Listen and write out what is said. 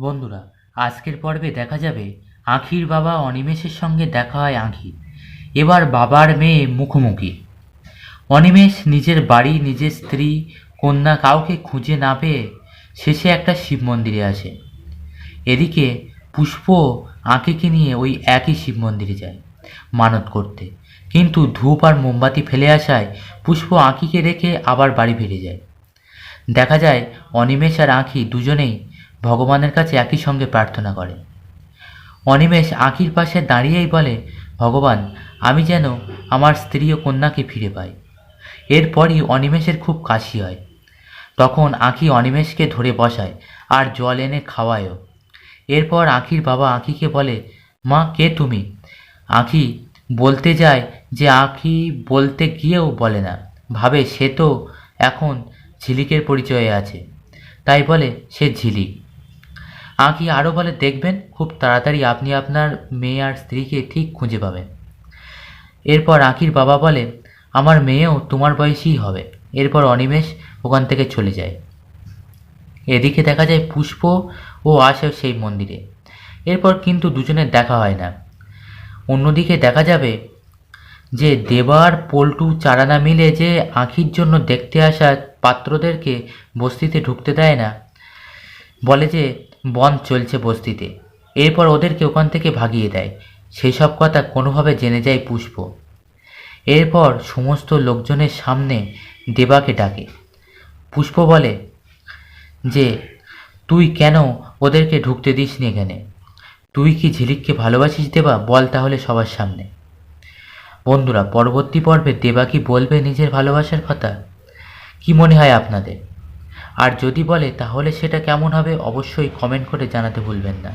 বন্ধুরা, আজকের পর্বে দেখা যাবে আঁখির বাবা অনিমেষের সঙ্গে দেখা হয় আঁখি। এবার বাবার মেয়ে মুখোমুখি। অনিমেষ নিজের বাড়ি, নিজের স্ত্রী, কন্যা কাউকে খুঁজে না পেয়ে শেষে একটা শিব মন্দিরে আসে। এদিকে পুষ্প আঁকিকে নিয়ে ওই একই শিব মন্দিরে যায় মানত করতে। কিন্তু ধূপ আর মোমবাতি ফেলে আসায় পুষ্প আঁকিকে রেখে আবার বাড়ি ফিরে যায়। দেখা যায় অনিমেষ আর আঁখি দুজনেই ভগবানের কাছে একই সঙ্গে প্রার্থনা করে। অনিমেষ আঁখির পাশে দাঁড়িয়েই বলে, ভগবান, আমি যেন আমার স্ত্রী ও কন্যাকে ফিরে পাই। এরপরই অনিমেষের খুব কাশি হয়। তখন আঁখি অনিমেষকে ধরে বসায়, আর জল এনে খাওয়ায়ও। এরপর আঁখির বাবা আঁখিকে বলে, মা, কে তুমি? আঁখি বলতে যায় যে, আঁখি বলতে গিয়েও বলে না। ভাবে সে তো এখন ঝিলিকের পরিচয়ে আছে। তাই বলে, সে ঝিলিক। আঁকি আরও বলে দেখবেন, খুব তাড়াতাড়ি আপনি আপনার মেয়ে আর স্ত্রীকে ঠিক খুঁজে পাবেন। এরপর আঁকির বাবা বলে, আমার মেয়েও তোমার বয়সী হবে। এরপর অনিমেষ ওখান থেকে চলে যায়। এদিকে দেখা যায় পুষ্প ও আসে সেই মন্দিরে। এরপর কিন্তু দুজনের দেখা হয় না। অন্যদিকে দেখা যাবে যে দেবার পল্টু চারানা মিলে যে আঁখির জন্য দেখতে আসা পাত্রদেরকে বস্তিতে ঢুকতে দেয় না, বলে যে বন চলছে বস্তিতে। এরপর ওদেরকে ওখান থেকে ভাগিয়ে দেয়। সেই সব কথা কোনোভাবে জেনে যায় পুষ্প। এরপর সমস্ত লোকজনের সামনে দেবাকে ডাকে। পুষ্প বলে, যে, তুই কেন ওদেরকে ঢুকতে দিস নি এখানে? তুই কি ঝিলিককে ভালোবাসিস দেবা? বল তাহলে সবার সামনে। বন্ধুরা, পরবর্তী পর্বে দেবা কি বলবে নিজের ভালোবাসার কথা? কি মনে হয় আপনাদের? আর যদি বলে তাহলে সেটা কেমন হবে অবশ্যই কমেন্ট করে জানাতে ভুলবেন না।